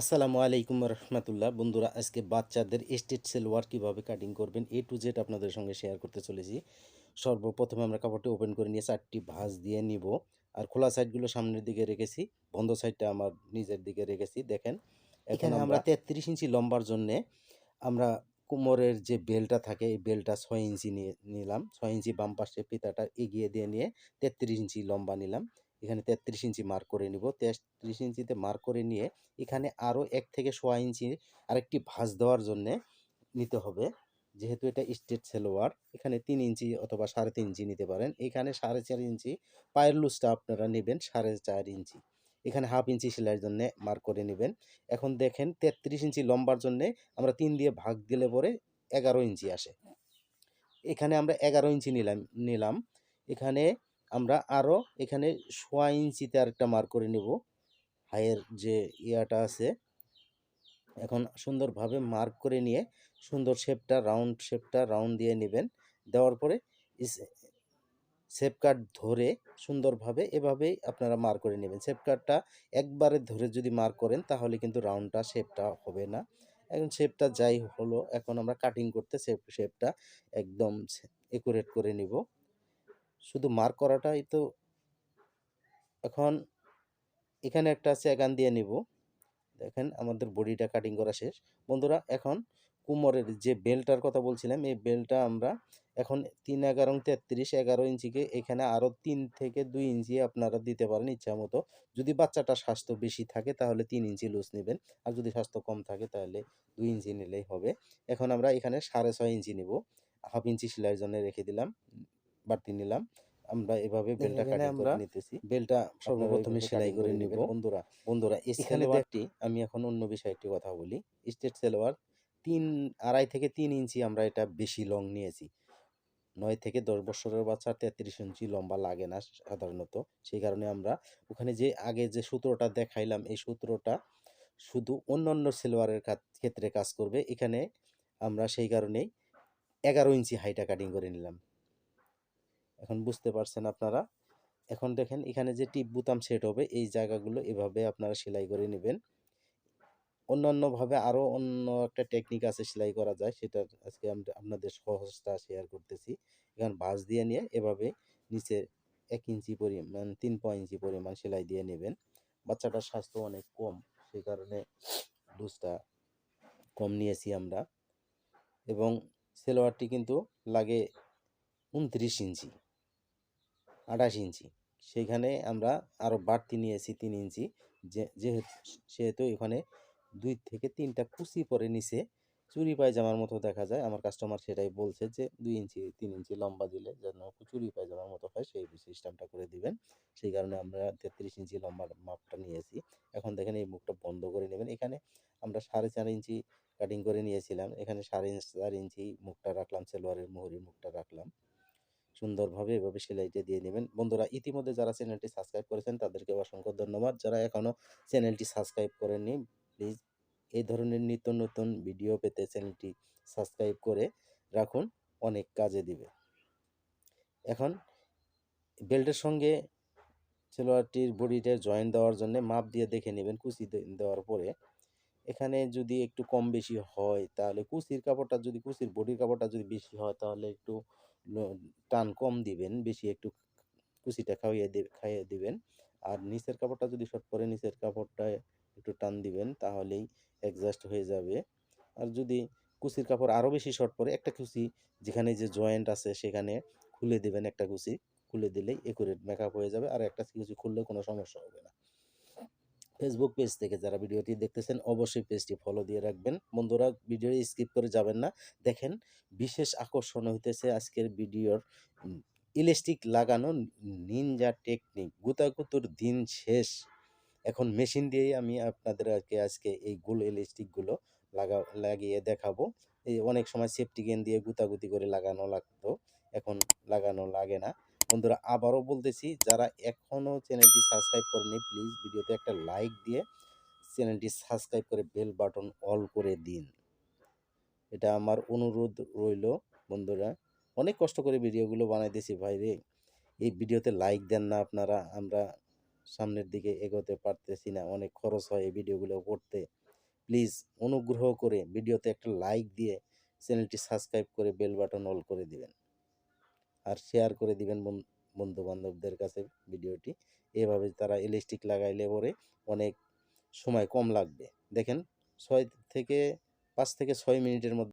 আসসালামু আলাইকুম রহমতুল্লাহ। বন্ধুরা আজকে বাচ্চাদের স্টেট সেলোয়ার কীভাবে কাটিং করবেন এ টু জেড আপনাদের সঙ্গে শেয়ার করতে চলেছি। সর্বপ্রথমে আমরা কাপড়টি ওপেন করে নিয়ে চারটি ভাঁজ দিয়ে নিব। আর খোলা সাইডগুলো সামনের দিকে রেখেছি বন্ধ সাইডটা আমার নিজের দিকে রেখেছি দেখেন। এখানে আমরা তেত্রিশ ইঞ্চি লম্বার জন্যে আমরা কোমরের যে বেলটা থাকে এই বেলটা ছয় ইঞ্চি নিয়ে নিলাম। ছয় ইঞ্চি বাম পাশে ফিতাটা এগিয়ে দিয়ে নিয়ে তেত্রিশ ইঞ্চি লম্বা নিলাম। এখানে তেত্রিশ ইঞ্চি মার্ক করে নিব। তেত্রিশ ইঞ্চিতে মার্ক করে নিয়ে এখানে আরও এক থেকে সোয়া ইঞ্চি আরেকটি ভাঁজ দেওয়ার জন্যে নিতে হবে। যেহেতু এটা স্টেট সেলোয়ার, এখানে তিন ইঞ্চি অথবা সাড়ে তিন ইঞ্চি নিতে পারেন। এখানে সাড়ে চার ইঞ্চি, পায়ের লুজটা আপনারা নেবেন সাড়ে চার ইঞ্চি। এখানে হাফ ইঞ্চি সেলাইয়ের জন্য মার্ক করে নেবেন। এখন দেখেন তেত্রিশ ইঞ্চি লম্বার জন্যে আমরা তিন দিয়ে ভাগ দিলে পরে এগারো ইঞ্চি আসে। এখানে আমরা এগারো ইঞ্চি নিলাম নিলাম। এখানে আমরা আরও এখানে সোয়া ইঞ্চিতে আরেকটা মার্ক করে নেব। হাইয়ের যে ইয়াটা আছে, এখন সুন্দরভাবে মার্ক করে নিয়ে সুন্দর শেপটা, রাউন্ড শেপটা, রাউন্ড দিয়ে নেবেন। দেওয়ার পরে সেপ ধরে সুন্দরভাবে এভাবেই আপনারা মার্ক করে নেবেন। সেপ কাটটা একবারে ধরে যদি মার্ক করেন, তাহলে কিন্তু রাউন্ডটা শেপটা হবে না। এখন শেপটা যাই হলো, এখন আমরা কাটিং করতে শেপ, শেপটা একদম একুরেট করে নিব। শুধু মার্ক করাটাই তো এখন এখানে একটা সেগান দিয়ে নিব। দেখেন আমাদের বডিটা কাটিং করা শেষ। বন্ধুরা, এখন কুমোরের যে বেলটার কথা বলছিলাম, এই বেলটা আমরা এখন তিন এগারো তেত্রিশ, এগারো ইঞ্চিকে এখানে আরও তিন থেকে দুই ইঞ্চি আপনারা দিতে পারেন ইচ্ছা মতো। যদি বাচ্চাটা স্বাস্থ্য বেশি থাকে, তাহলে তিন ইঞ্চি লুজ নেবেন। আর যদি স্বাস্থ্য কম থাকে, তাহলে দুই ইঞ্চি নিলেই হবে। এখন আমরা এখানে সাড়ে ছয় ইঞ্চি নিব। হাফ ইঞ্চি সেলাইয়ের জন্য রেখে দিলাম। বাড়তি নিলাম। আমরা এভাবে বেলটা কাটিং করে নিতেছি। বেলটা সর্বপ্রথমে সেলাই করে নিব। বন্ধুরা বন্ধুরা এখানে একটি আমি এখন অন্য বিষয়ে একটি কথা বলি। স্টেট সেলোয়ার তিন আড়াই থেকে তিন ইঞ্চি আমরা এটা বেশি লং নিয়েছি। নয় থেকে দশ বছরের বাচ্চা তেত্রিশ ইঞ্চি লম্বা লাগে না সাধারণত। সেই কারণে আমরা ওখানে যে আগে যে সূত্রটা দেখাইলাম এই সূত্রটা শুধু অন্য অন্য সেলোয়ারের ক্ষেত্রে কাজ করবে। এখানে আমরা সেই কারণেই এগারো ইঞ্চি হাইটা কাটিং করে নিলাম। এখন বুঝতে পারছেন আপনারা। এখন দেখেন এখানে যে টিপ বুতাম সেট হবে, এই জায়গাগুলো এভাবে আপনারা সেলাই করে নেবেন। অন্যান্যভাবে আরও অন্য একটা টেকনিক আছে সেলাই করা যায়, সেটা আজকে আপনাদের সহজটা শেয়ার করতেছি। এখানে বাস দিয়ে নিয়ে এভাবে নিচে এক ইঞ্চি পরিমাণ, তিন পয়েন্ট ইঞ্চি পরিমাণ সেলাই দিয়ে নেবেন। বাচ্চাটার স্বাস্থ্য অনেক কম সেই কারণে ডোজটা কম নিয়েছি আমরা। এবং সেলোয়ারটি কিন্তু লাগে উনত্রিশ ইঞ্চি। আঠাশ ইঞ্চি। সেইখানে আমরা আরও বাড়তি নিয়েছি তিন ইঞ্চি। যে, যেহেতু, সেহেতু এখানে দুই থেকে তিনটা কুচি পরে নিচে চুরি পায়জামার মতো দেখা যায়। আমার কাস্টমার সেটাই বলছে যে, দুই ইঞ্চি, তিন ইঞ্চি লম্বা দিলে যেন চুরি পায়জামার মতো হয়, সেই সিস্টেমটা করে দিবেন। সেই কারণে আমরা তেত্রিশ ইঞ্চি লম্বা মাপটা নিয়েছি। এখন দেখেন এই মুখটা বন্ধ করে নেবেন। এখানে আমরা সাড়ে চার ইঞ্চি কাটিং করে নিয়েছিলাম। এখানে সাড়ে চার ইঞ্চি মুখটা রাখলাম, সেলোয়ারের মুহুরির মুখটা রাখলাম। সুন্দরভাবে এভাবে সেলাইটা দিয়ে নেবেন। বন্ধুরা, ইতিমধ্যে যারা চ্যানেলটি সাবস্ক্রাইব করেছেন, তাদেরকে অসংখ্য ধন্যবাদ। যারা এখনও চ্যানেলটি সাবস্ক্রাইব করেননি, প্লিজ এই ধরনের নিত্য নতুন ভিডিও পেতে চ্যানেলটি সাবস্ক্রাইব করে রাখুন, অনেক কাজে দিবে। এখন বেল্টের সঙ্গে সেলোয়ারটির বডিটা জয়েন দেওয়ার জন্য মাপ দিয়ে দেখে নেবেন, কুচি দেওয়ার পরে। এখানে যদি একটু কম বেশি হয়, তাহলে কুচির কাপড়টা যদি কুচির বডির কাপড়টা যদি বেশি হয়, তাহলে একটু টান কম দিবেন, বেশি একটু কুচিটা খাওয়াইয়ে খাইয়ে দিবেন। আর নিচের কাপড়টা যদি শর্ট পরে নিচের কাপড়টা একটু টান দিবেন, তাহলেই অ্যাডজাস্ট হয়ে যাবে। আর যদি কুচির কাপড় আরও বেশি শর্ট পরে, একটা কুচি যেখানে যে জয়েন্ট আছে, সেখানে খুলে দেবেন একটা কুচি খুলে দিলেই একুরেট মেকআপ হয়ে যাবে। আর একটা কুচি খুললে কোনো সমস্যা হবে না। ফেসবুক পেজ থেকে যারা ভিডিওটি দেখতেছেন, অবশ্যই পেজটি ফলো দিয়ে রাখবেন। বন্ধুরা ভিডিও স্কিপ করে যাবেন না। দেখেন, বিশেষ আকর্ষণ হইতেছে আজকের ভিডিওর ইলেকট্রিক লাগানো নিনজা টেকনিক গুতাগুতুর দিন শেষ। এখন মেশিন দিয়েই আমি আপনাদেরকে আজকে এই গোল ইলেকট্রিকগুলো লাগা, লাগিয়ে দেখাবো। এই অনেক সময় সেফটি গেন দিয়ে গুতাগুতি করে লাগানো লাগতো। এখন লাগানো লাগে না। বন্ধুরা আবারও বলতেছি, যারা এখনও চ্যানেলটি সাবস্ক্রাইব করেনি প্লিজ ভিডিওতে একটা লাইক দিয়ে চ্যানেলটি সাবস্ক্রাইব করে বেল বাটন অল করে দিন। এটা আমার অনুরোধ রইল বন্ধুরা। অনেক কষ্ট করে ভিডিওগুলো বানাইতেছি ভাই রে। এই ভিডিওতে লাইক দেন না আপনারা, আমরা সামনের দিকে এগোতে পারতেছি না, অনেক খরচ হয় এই ভিডিওগুলো করতে। প্লিজ অনুগ্রহ করে ভিডিওতে একটা লাইক দিয়ে চ্যানেলটি সাবস্ক্রাইব করে বেল বাটন অল করে দিবেন। আর শেয়ার করে দিবেন বন্ধু বান্ধবদের কাছে ভিডিওটি। এভাবে তারা ইলাস্টিক লাগাইলে পরে অনেক সময় কম লাগবে। দেখেন, ছয় থেকে পাঁচ থেকে ছয় মিনিটের মধ্যে